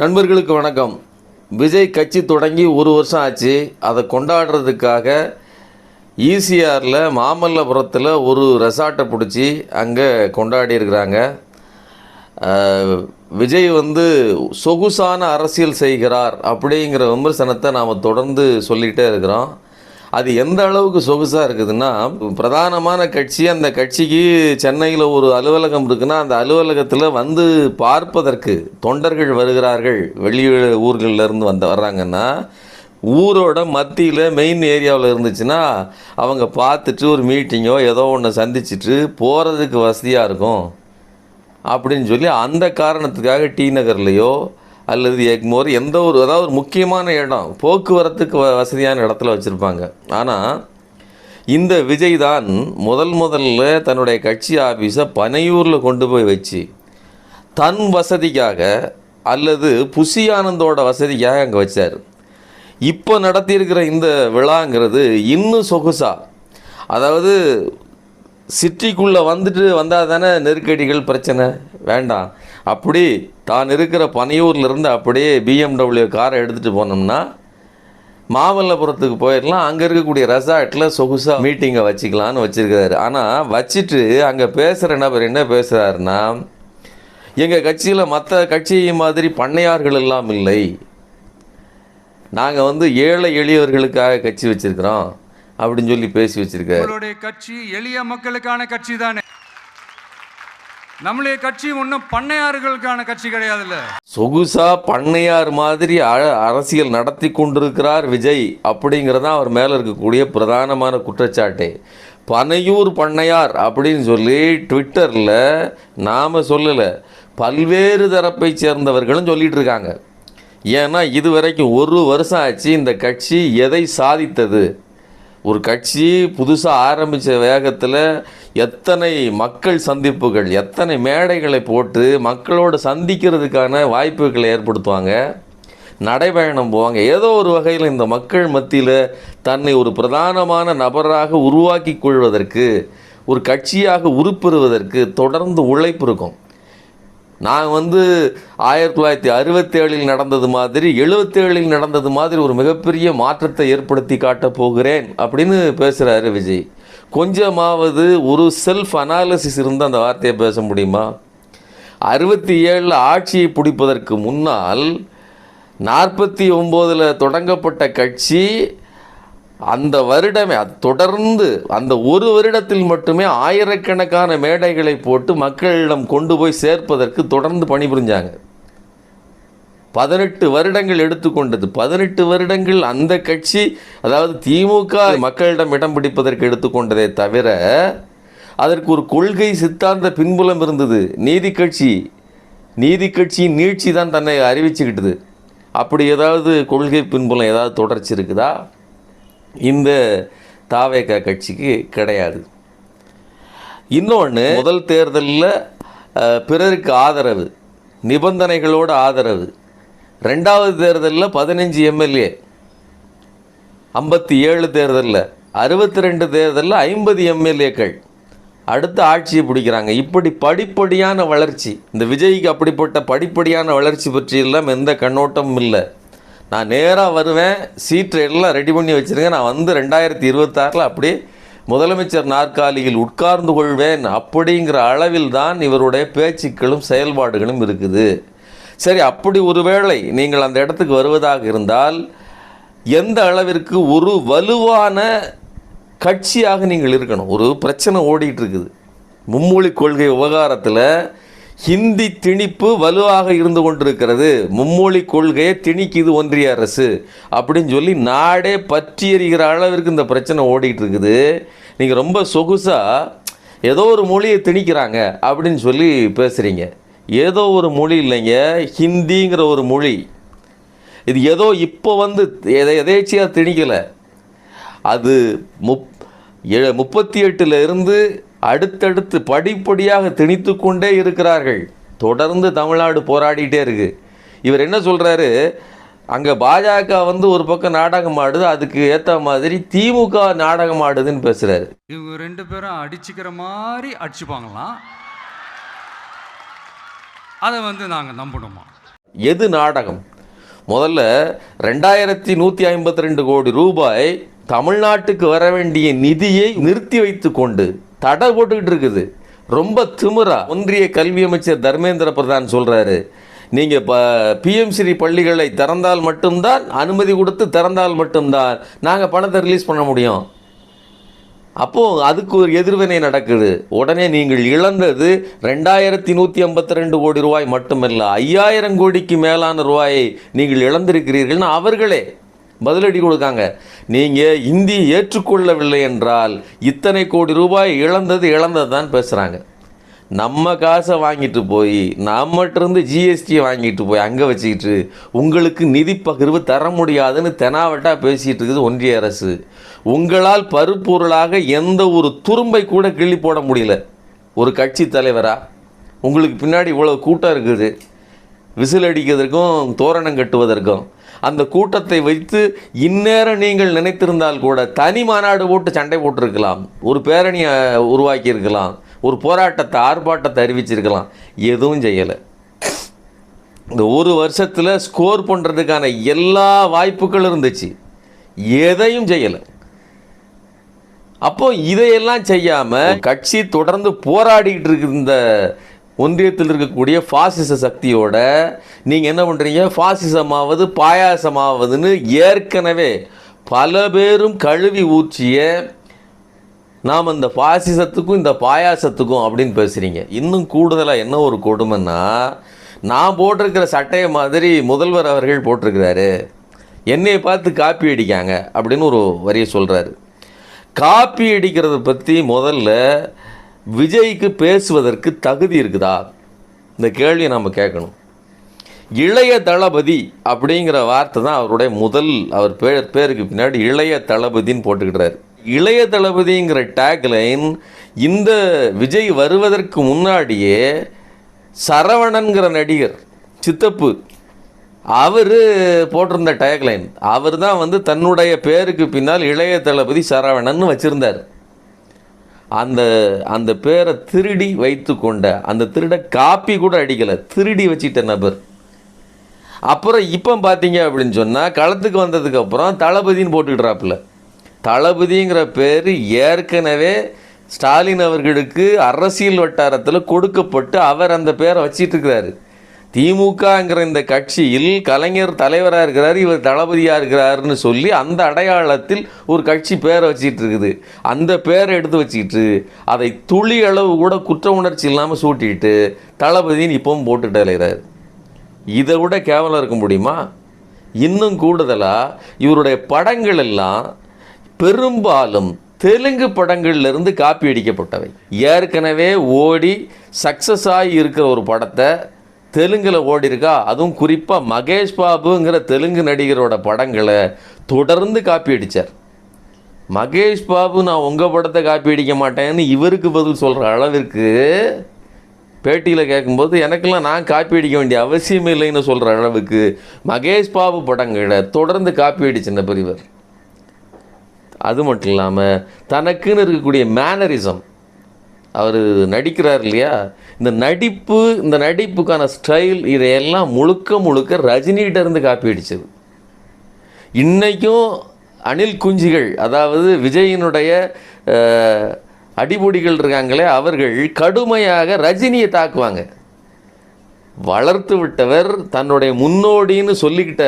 நண்பர்களுக்கு வணக்கம். விஜய் கட்சி தொடங்கி ஒரு வருஷம் ஆச்சு. அதை கொண்டாடுறதுக்காக ஈசிஆரில் மாமல்லபுரத்தில் ஒரு ரெசார்ட்டை பிடிச்சி அங்கே கொண்டாடி இருக்கிறாங்க. விஜய் வந்து சொகுசான அரசியல் செய்கிறார் அப்படிங்கிற விமர்சனத்தை நாம் தொடர்ந்து சொல்லிகிட்டே இருக்கிறோம். அது எந்த அளவுக்கு சொகுசாக இருக்குதுன்னா பிரதானமான கட்சி அந்த கட்சிக்கு சென்னையில் ஒரு அலுவலகம் இருக்குன்னா அந்த அலுவலகத்தில் வந்து பார்ப்பதற்கு தொண்டர்கள் வருகிறார்கள். வெளி ஊர்களிலருந்து வந்து வர்றாங்கன்னா ஊரோட மத்தியில் மெயின் ஏரியாவில் இருந்துச்சுன்னா அவங்க பார்த்துட்டு ஒரு மீட்டிங்கோ ஏதோ ஒன்று சந்திச்சுட்டு போகிறதுக்கு வசதியாக இருக்கும். அப்படின்னு சொல்லி அந்த காரணத்துக்காக டி நகர்லேயோ அல்லது எக்மோர் எந்த ஒரு அதாவது ஒரு முக்கியமான இடம் போக்குவரத்துக்கு வ- வசதியான இடத்துல வச்சுருப்பாங்க. ஆனால் இந்த விஜய் தான் முதல் முதல்ல தன்னுடைய கட்சி ஆஃபீஸை பனையூரில் கொண்டு போய் வச்சு தன் வசதிக்காக அல்லது புசி ஆனந்தோட வசதிக்காக அங்கே வச்சார். இப்போ நடத்தியிருக்கிற இந்த விழாங்கிறது இன்னும் சொகுசா. அதாவது சிட்டிக்குள்ளே வந்துட்டு வந்தால் தானே நெருக்கடிகள் பிரச்சனை? வேண்டாம் அப்படி தான் இருக்கிற பனையூர்லேருந்து அப்படியே பிஎம்டபிள்யூ காரை எடுத்துகிட்டு போனோம்னா மாமல்லபுரத்துக்கு போயிடலாம். அங்கே இருக்கக்கூடிய ரெசார்ட்டில் சொகுசாக மீட்டிங்கை வச்சுக்கலான்னு வச்சுருக்காரு ஆனால் வச்சுட்டு அங்கே பேசுகிற நபர் என்ன பேசுகிறாருன்னா எங்கள் கட்சியில் மற்ற கட்சி மாதிரி பண்ணையார்கள் எல்லாம் இல்லை. நாங்கள் வந்து ஏழை எளியவர்களுக்காக கட்சி வச்சுருக்கிறோம். அப்படின்னு சொல்லி பேசி வச்சுருக்காரு. கட்சி எளிய மக்களுக்கான கட்சி தானே? நம்மளுடைய கட்சி ஒன்றும் பண்ணையாறுகளுக்கான கட்சி கிடையாதுல்ல. சொகுசா பண்ணையார் மாதிரி அ- அரசியல் நடத்தி கொண்டிருக்கிறார் விஜய் அப்படிங்கிறதான் அவர் மேலே இருக்கக்கூடிய பிரதானமான குற்றச்சாட்டே. பனையூர் பண்ணையார் அப்படின்னு சொல்லி ட்விட்டரில் நாம் சொல்லலை பல்வேறு தரப்பை சேர்ந்தவர்களும் சொல்லிகிட்டு இருக்காங்க. ஏன்னா இது வரைக்கும் ஒரு வருஷம் ஆச்சு இந்த கட்சி எதை சாதித்தது? ஒரு கட்சி புதுசாக ஆரம்பித்த வேகத்தில் எத்தனை மக்கள் சந்திப்புகள் எத்தனை மேடைகளை போட்டு மக்களோடு சந்திக்கிறதுக்கான வாய்ப்புகளை ஏற்படுத்துவாங்க? நடைபயணம் போவாங்க. ஏதோ ஒரு வகையில் இந்த மக்கள் மத்தியில் தன்னை ஒரு பிரதானமான நபராக உருவாக்கி கொள்வதற்கு ஒரு கட்சியாக உருப்பெறுவதற்கு தொடர்ந்து உழைப்பு இருக்கும். நான் வந்து ஆயிரத்தி தொள்ளாயிரத்தி அறுபத்தேழில் நடந்தது மாதிரி எழுபத்தேழில் நடந்தது மாதிரி ஒரு மிகப்பெரிய மாற்றத்தை ஏற்படுத்தி காட்டப் போகிறேன் அப்படின்னு பேசுகிறாரு விஜய். கொஞ்சமாவது ஒரு செல்ஃப் அனாலிசிஸ் இருந்து அந்த வார்த்தையை பேச முடியுமா? அறுபத்தி ஏழில் ஆட்சியை பிடிப்பதற்கு முன்னால் நாற்பத்தி ஒம்போதில் தொடங்கப்பட்ட கட்சி அந்த வருடமே அது தொடர்ந்து அந்த ஒரு வருடத்தில் மட்டுமே ஆயிரக்கணக்கான மேடைகளை போட்டு மக்களிடம் கொண்டு போய் சேர்ப்பதற்கு தொடர்ந்து பணிபுரிஞ்சாங்க. பதினெட்டு வருடங்கள் எடுத்துக்கொண்டது. பதினெட்டு வருடங்கள் அந்த கட்சி அதாவது திமுக மக்களிடம் இடம் பிடிப்பதற்கு எடுத்துக்கொண்டதே தவிர அதற்கு ஒரு கொள்கை சித்தாந்த பின்புலம் இருந்தது. நீதி கட்சி நீதி கட்சியின் நீட்சி தான் தன்னை அறிவிச்சுக்கிட்டது. அப்படி ஏதாவது கொள்கை பின்புலம் ஏதாவது தொடர்ச்சி இருக்குதா? இந்த தாவேக கட்சிக்கு கிடையாது. இன்னொன்று முதல் தேர்தலில் பிறருக்கு ஆதரவு நிபந்தனைகளோட ஆதரவு. ரெண்டாவது தேர்தலில் பதினஞ்சு எம்எல்ஏ. ஐம்பத்தி ஏழு தேர்தலில். அறுபத்தி ரெண்டு தேர்தலில் ஐம்பது எம்எல்ஏக்கள். அடுத்து ஆட்சியை பிடிக்கிறாங்க. இப்படி படிப்படியான வளர்ச்சி இந்த விஜய்க்கு அப்படிப்பட்ட படிப்படியான வளர்ச்சி பற்றியெல்லாம் எந்த கண்ணோட்டமும் இல்லை. நான் நேராக வருவேன் சீட்டு எல்லாம் ரெடி பண்ணி வச்சுருங்க. நான் வந்து ரெண்டாயிரத்தி இருபத்தாறில் அப்படி முதலமைச்சர் நாற்காலியில் உட்கார்ந்து கொள்வேன். அப்படிங்கிற அளவில் தான் இவருடைய பேச்சுக்களும் செயல்பாடுகளும் இருக்குது. சரி அப்படி ஒருவேளை நீங்கள் அந்த இடத்துக்கு வருவதாக இருந்தால் எந்த அளவிற்கு ஒரு வலுவான கட்சியாக நீங்கள் இருக்கணும்? ஒரு பிரச்சனை ஓடிட்டு இருக்குது. மும்மொழி கொள்கை விவகாரத்தில் ஹிந்தி திணிப்பு வலுவாக இருந்து கொண்டிருக்கிறது. மும்மொழி கொள்கையை திணிக்குது ஒன்றிய அரசு. அப்படின்னு சொல்லி நாடே பற்றி எறிகிற அளவிற்கு இந்த பிரச்சனை ஓடிட்டு இருக்குது. நீங்கள் ரொம்ப சொகுசாக ஏதோ ஒரு மொழியை திணிக்கிறாங்க அப்படின்னு சொல்லி பேசுகிறீங்க ஏதோ ஒரு மொழி இல்லைங்க ஹிந்திங்கிற ஒரு மொழி. இது ஏதோ இப்போ வந்து எதை எதேச்சியாக திணிக்கலை. அது முப் எ- முப்பத்தி எட்டுல இருந்து அடுத்தடுத்து படிப்படியாக திணித்து கொண்டே இருக்கிறார்கள். தொடர்ந்து தமிழ்நாடு போராடிட்டே இருக்கு. இவர் என்ன சொல்றாரு? அங்கே பாஜக வந்து ஒரு பக்கம் நாடகம் ஆடுது அதுக்கு ஏற்ற மாதிரி திமுக நாடகம் ஆடுதுன்னு பேசுறாரு. இவங்க ரெண்டு பேரும் அடிச்சுக்கிற மாதிரி அடிச்சுப்பாங்களாம். அதை வந்து நாங்கள் நம்பணுமா? எது நாடகம்? முதல்ல ரெண்டாயிரத்தி நூற்றி ஐம்பத்தி ரெண்டு கோடி ரூபாய் தமிழ்நாட்டுக்கு வர வேண்டிய நிதியை நிறுத்தி வைத்து கொண்டு தடை போட்டுக்கிட்டு இருக்குது. ரொம்ப திமுறா ஒன்றிய கல்வி அமைச்சர் தர்மேந்திர பிரதான் சொல்கிறாரு நீங்கள் இப்போ பிஎம்சிரி பள்ளிகளை திறந்தால் மட்டும்தான் அனுமதி கொடுத்து திறந்தால் மட்டும்தான் நாங்கள் பணத்தை ரிலீஸ் பண்ண முடியும். அப்போது அதுக்கு ஒரு எதிர்வினை நடக்குது. உடனே நீங்கள் இழந்தது ரெண்டாயிரத்தி நூற்றி ஐம்பத்தி ரெண்டு கோடி ரூபாய் மட்டுமல்ல ஐயாயிரம் கோடிக்கு மேலான ரூபாயை நீங்கள் இழந்திருக்கிறீர்கள்னு அவர்களே பதிலடி கொடுக்காங்க. நீங்கள் இந்தி ஏற்றுக்கொள்ளவில்லை என்றால் இத்தனை கோடி ரூபாய் இழந்தது இழந்தது தான் பேசுகிறாங்க நம்ம காசை வாங்கிட்டு போய் நம்மகிட்டருந்து ஜிஎஸ்டியை வாங்கிட்டு போய் அங்கே வச்சுக்கிட்டு உங்களுக்கு நிதி பகிர்வு தர முடியாதுன்னு தெனாவட்டா பேசிகிட்டு இருக்குது ஒன்றிய அரசு. உங்களால் பருப்பொருளாக எந்த ஒரு துரும்பை கூட கிள்ளி போட முடியல. ஒரு கட்சி தலைவராக உங்களுக்கு பின்னாடி இவ்வளோ கூட்டம் இருக்குது. விசில் அடிக்கிறதுக்கும் தோரணம் கட்டுவதற்கும். அந்த கூட்டத்தை வைத்து இந்நேரம் நீங்கள் நினைத்திருந்தால் கூட தனி மாநாடு போட்டு சண்டை போட்டிருக்கலாம். ஒரு பேரணியை உருவாக்கியிருக்கலாம். ஒரு போராட்டத்தை ஆர்ப்பாட்டத்தை அறிவிச்சிருக்கலாம். எதுவும் செய்யலை. இந்த ஒரு வருஷத்தில் ஸ்கோர் பண்ணுறதுக்கான எல்லா வாய்ப்புகளும் இருந்துச்சு. எதையும் செய்யலை. அப்போ இதையெல்லாம் செய்யாமல் கட்சி தொடர்ந்து போராடிக்கிட்டு இருக்கிற இந்த ஒன்றியத்தில் இருக்கக்கூடிய பாசிச சக்தியோட நீங்கள் என்ன பண்ணுறீங்க ஃபாசிசமாவது பாயாசமாவதுன்னு ஏற்கனவே பல பேரும் கழுவி ஊற்றிய நாம் இந்த பாசிசத்துக்கும் இந்த பாயாசத்துக்கும் அப்படின்னு பேசுகிறீங்க இன்னும் கூடுதலாக என்ன ஒரு கொடுமைன்னா நான் போட்டிருக்கிற சட்டையை மாதிரி முதல்வர் அவர்கள் போட்டிருக்கிறாரு. என்னை பார்த்து காப்பி அடிக்காங்க அப்படின்னு ஒரு வரியை சொல்கிறாரு காப்பி அடிக்கிறத பற்றி முதல்ல விஜய்க்கு பேசுவதற்கு தகுதி இருக்குதா? இந்த கேள்வியை நம்ம கேட்கணும். இளைய தளபதி அப்படிங்கிற வார்த்தை தான் அவருடைய முதல் அவர் பேர் பேருக்கு பின்னாடி இளைய தளபதின்னு போட்டுக்கிட்டார். இளைய தளபதிங்கிற டேக்லைன் இந்த விஜய் வருவதற்கு முன்னாடியே சரவணன்கிற நடிகர் சித்தப்பு அவர் போட்டிருந்த டேக்லைன் அவர் தான் வந்து தன்னுடைய பேருக்கு பின்னால் இளைய தளபதி சரவணன் வச்சுருந்தார். அந்த அந்த பேரை திருடி வைத்து கொண்ட அந்த திருட காப்பி கூட அடிக்கலை. திருடி வச்சிட்ட நபர். அப்புறம் இப்போ பார்த்தீங்க அப்படின்னு சொன்னால் களத்துக்கு வந்ததுக்கப்புறம் தளபதின்னு போட்டுக்கிட்டாப்புல தளபதிங்கிற பேர் ஏற்கனவே ஸ்டாலின் அவர்களுக்கு அரசியல் வட்டாரத்தில் கொடுக்கப்பட்டு அவர் அந்த பேரை வச்சிட்டு இருக்கிறாரு. திமுகங்கிற இந்த கட்சியில் கலைஞர் தலைவராக இருக்கிறார் இவர் தளபதியாக இருக்கிறாருன்னு சொல்லி அந்த அடையாளத்தில் ஒரு கட்சி பேரை வச்சிட்டு இருக்குது. அந்த பேரை எடுத்து வச்சுக்கிட்டு அதை துளி அளவு கூட குற்ற உணர்ச்சி இல்லாமல் சூட்டிட்டு தளபதின்னு இப்பவும் போட்டுட்டு அலைகிறார் இதை விட கேவலம் இருக்க முடியுமா? இன்னும் கூடுதலாக இவருடைய படங்கள் எல்லாம் பெரும்பாலும் தெலுங்கு படங்கள்லேருந்து காப்பி அடிக்கப்பட்டவை. ஏற்கனவே ஓடி சக்ஸஸ் ஆகி இருக்கிற ஒரு படத்தை தெலுங்கில் ஓடி இருக்கா அதுவும் குறிப்பாக மகேஷ் பாபுங்கிற தெலுங்கு நடிகரோட படங்களை தொடர்ந்து காப்பி அடித்தார் மகேஷ் பாபு நான் உங்கள் படத்தை காப்பி அடிக்க மாட்டேன்னு இவருக்கு பதில் சொல்கிற அளவிற்கு பேட்டியில் கேட்கும்போது எனக்கெல்லாம் நான் காப்பி அடிக்க வேண்டிய அவசியம் இல்லைன்னு சொல்கிற அளவுக்கு மகேஷ் பாபு படங்களை தொடர்ந்து காப்பி அடிச்சின பெரியவர். அது மட்டும் இல்லாமல் தனக்குன்னு இருக்கக்கூடிய மேனரிசம் அவர் நடிக்கிறார் இல்லையா? இந்த நடிப்பு இந்த நடிப்புக்கான ஸ்டைல் இதையெல்லாம் முழுக்க முழுக்க ரஜினிகிட்ட இருந்து காப்பி அடிச்சது. இன்றைக்கும் அணில் குஞ்சிகள் அதாவது விஜயினுடைய அடிபொடிகள் இருக்காங்களே அவர்கள் கடுமையாக ரஜினியை தாக்குவாங்க. வளர்த்து விட்டவர் தன்னுடைய முன்னோடின்னு சொல்லிக்கிட்ட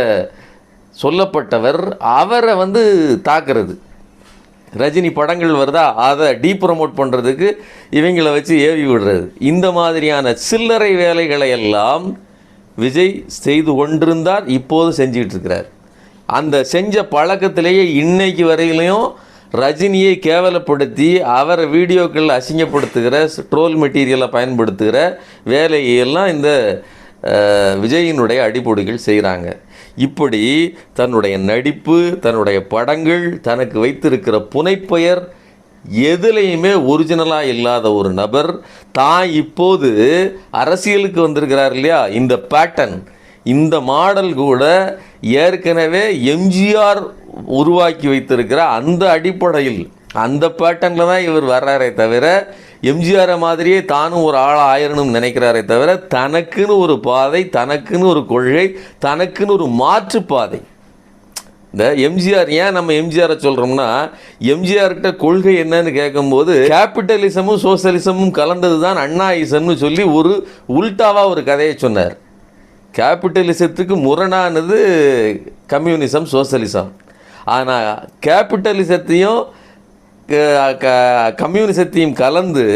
சொல்லப்பட்டவர் அவரை வந்து தாக்குறது. ரஜினி படங்கள் வருதா அதை டீ ப்ரமோட் பண்ணுறதுக்கு இவங்களை வச்சு ஏவி விடுறது. இந்த மாதிரியான சில்லறை வேலைகளை எல்லாம் விஜய் செய்து கொண்டிருந்தார் இப்போது செஞ்சிட்டு இருக்கிறார். அந்த செஞ்ச பழக்கத்திலேயே இன்னைக்கு வரையிலையும் ரஜினியை கேவலப்படுத்தி அவரை வீடியோக்கள் அசிங்கப்படுத்துகிற ட்ரோல் மெட்டீரியலை பயன்படுத்துகிற வேலையெல்லாம் இந்த விஜயினுடைய அடிப்பொடிகள் செய்கிறாங்க இப்படி தன்னுடைய நடிப்பு தன்னுடைய படங்கள் தனக்கு வைத்திருக்கிற புனைப்பெயர் எதுலேயுமே ஒரிஜினலாக இல்லாத ஒரு நபர் தான் இப்போது அரசியலுக்கு வந்திருக்கிறார் இல்லையா? இந்த பேட்டர்ன் இந்த மாடல் கூட ஏற்கனவே எம்ஜிஆர் உருவாக்கி வைத்திருக்கிற அந்த அடிப்படையில் அந்த பேட்டர்னில் தான் இவர் வர்றாரே தவிர எம்ஜிஆரை மாதிரியே தானும் ஒரு ஆள் ஆயிரணும்னு நினைக்கிறாரே தவிர தனக்குன்னு ஒரு பாதை தனக்குன்னு ஒரு கொள்கை தனக்குன்னு ஒரு மாற்று பாதை. இந்த எம்ஜிஆர் ஏன் நம்ம எம்ஜிஆரை சொல்கிறோம்னா எம்ஜிஆர்கிட்ட கொள்கை என்னன்னு கேட்கும்போது கேபிட்டலிசமும் சோசியலிசமும் கலந்தது தான் அண்ணாயிசம்னு சொல்லி ஒரு உல்டாவாக ஒரு கதையை சொன்னார். கேபிட்டலிசத்துக்கு முரணானது கம்யூனிசம் சோசலிசம் ஆனால் கேபிட்டலிசத்தையும் கம்யூனிசத்தையும் கலந்து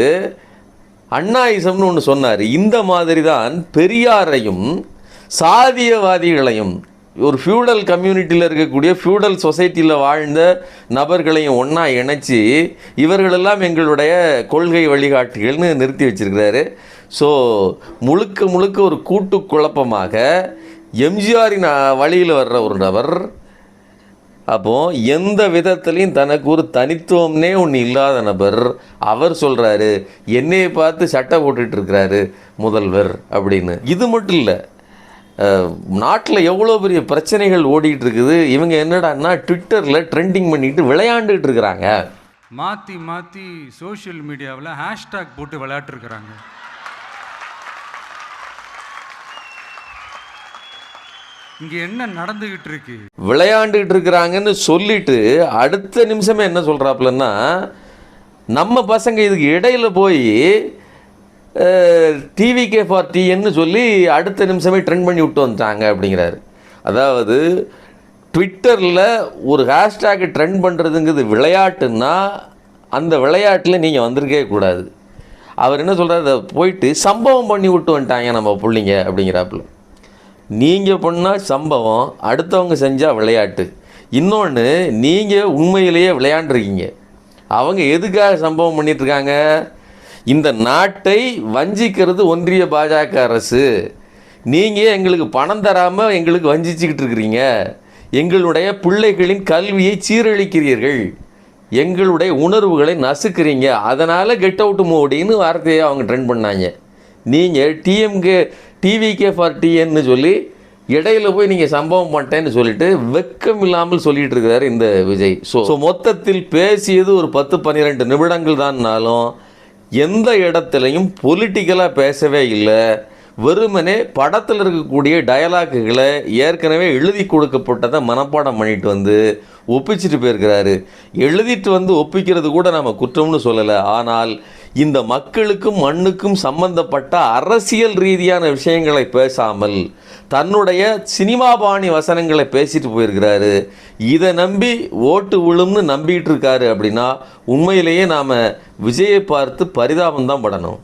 அண்ணாயிசம்னு ஒன்று சொன்னார். இந்த மாதிரி தான் பெரியாரையும் சாதியவாதிகளையும் ஒரு ஃபியூடல் கம்யூனிட்டியில் இருக்கக்கூடிய ஃபியூடல் சொசைட்டியில் வாழ்ந்த நபர்களையும் ஒன்றா இணைச்சி இவர்களெல்லாம் எங்களுடைய கொள்கை வழிகாட்டிகள்னு நிறுத்தி வச்சிருக்கிறாரு. ஸோ முழுக்க முழுக்க ஒரு கூட்டு குழப்பமாக எம்ஜிஆரின் வழியில் வர்ற ஒரு நபர் அப்போது எந்த விதத்துலையும் தனக்கு ஒரு தனித்துவம்னே ஒன்று இல்லாத நபர் அவர் சொல்கிறாரு என்னையை பார்த்து சட்டை போட்டுட்ருக்கிறாரு முதல்வர் அப்படின்னு. இது மட்டும் இல்லை நாட்டில் எவ்வளோ பெரிய பிரச்சனைகள் ஓடிட்டு இருக்குது இவங்க என்னடான்னா ட்விட்டரில் ட்ரெண்டிங் பண்ணிட்டு விளையாண்டுட்டு இருக்கிறாங்க. மாற்றி மாற்றி சோஷியல் மீடியாவில் ஹேஷ்டேக் போட்டு விளையாட்டுருக்குறாங்க இங்க என்ன நடந்துகிட்டு இருக்கு? விளையாண்டுகிட்டு இருக்கிறாங்கன்னு சொல்லிட்டு அடுத்த நிமிஷமே என்ன சொல்கிறாப்புலன்னா நம்ம பசங்க இதுக்கு இடையில போய் டிவிகே ஃபார் டிஎன்னு சொல்லி அடுத்த நிமிஷமே ட்ரெண்ட் பண்ணி விட்டு வந்துட்டாங்க அப்படிங்கிறாரு. அதாவது ட்விட்டரில் ஒரு ஹேஷ்டேக் ட்ரெண்ட் பண்ணுறதுங்கிறது விளையாட்டுன்னா அந்த விளையாட்டில் நீங்கள் வந்திருக்கவே கூடாது. அவர் என்ன சொல்கிறார் அதை போயிட்டு சம்பவம் பண்ணி விட்டு வந்துட்டாங்க நம்ம பிள்ளைங்க அப்படிங்கிறாப்புல. நீங்கள் பண்ணால் சம்பவம் அடுத்தவங்க செஞ்சால் விளையாட்டு. இன்னொன்று நீங்கள் உண்மையிலேயே விளையாண்டுருக்கீங்க. அவங்க எதுக்காக சம்பவம் பண்ணிகிட்ருக்காங்க இந்த நாட்டை வஞ்சிக்கிறது ஒன்றிய பாஜக அரசு. நீங்கள் எங்களுக்கு பணம் தராமல் எங்களுக்கு வஞ்சிச்சுக்கிட்டு இருக்கிறீங்க எங்களுடைய பிள்ளைகளின் கல்வியை சீரழிக்கிறீர்கள். எங்களுடைய உணர்வுகளை நசுக்கிறீங்க. அதனால் கெட் அவுட் மோடின்னு வார்த்தையை அவங்க ட்ரெண்ட் பண்ணாங்க. நீங்கள் டிஎம்கே டிவிகே ஃபார் டிஎன்னு சொல்லி இடையில போய் நீங்கள் சம்பவம் பண்ணிட்டேன்னு சொல்லிட்டு வெக்கம் இல்லாமல் சொல்லிட்டு இருக்கிறாரு இந்த விஜய். ஸோ ஸோ மொத்தத்தில் பேசியது ஒரு பத்து பன்னிரெண்டு நிமிடங்கள் தான்னாலும் எந்த இடத்துலையும் பொலிட்டிக்கலாக பேசவே இல்லை. வெறுமனே படத்தில் இருக்கக்கூடிய டயலாக்குகளை ஏற்கனவே எழுதி கொடுக்கப்பட்டதை மனப்பாடம் பண்ணிட்டு வந்து ஒப்பிச்சிட்டு போயிருக்கிறாரு. எழுதிட்டு வந்து ஒப்பிக்கிறது கூட நம்ம குற்றம்னு சொல்லலை. ஆனால் இந்த மக்களுக்கும் மண்ணுக்கும் சம்பந்தப்பட்ட அரசியல் ரீதியான விஷயங்களை பேசாமல் தன்னுடைய சினிமா பாணி வசனங்களை பேசிட்டு போயிருக்கிறாரு. இதை நம்பி ஓட்டு விழும்னு நம்பிட்டு இருக்காரு அப்படின்னா உண்மையிலேயே நாம் விஜயை பார்த்து பரிதாபம் தான் படணும்.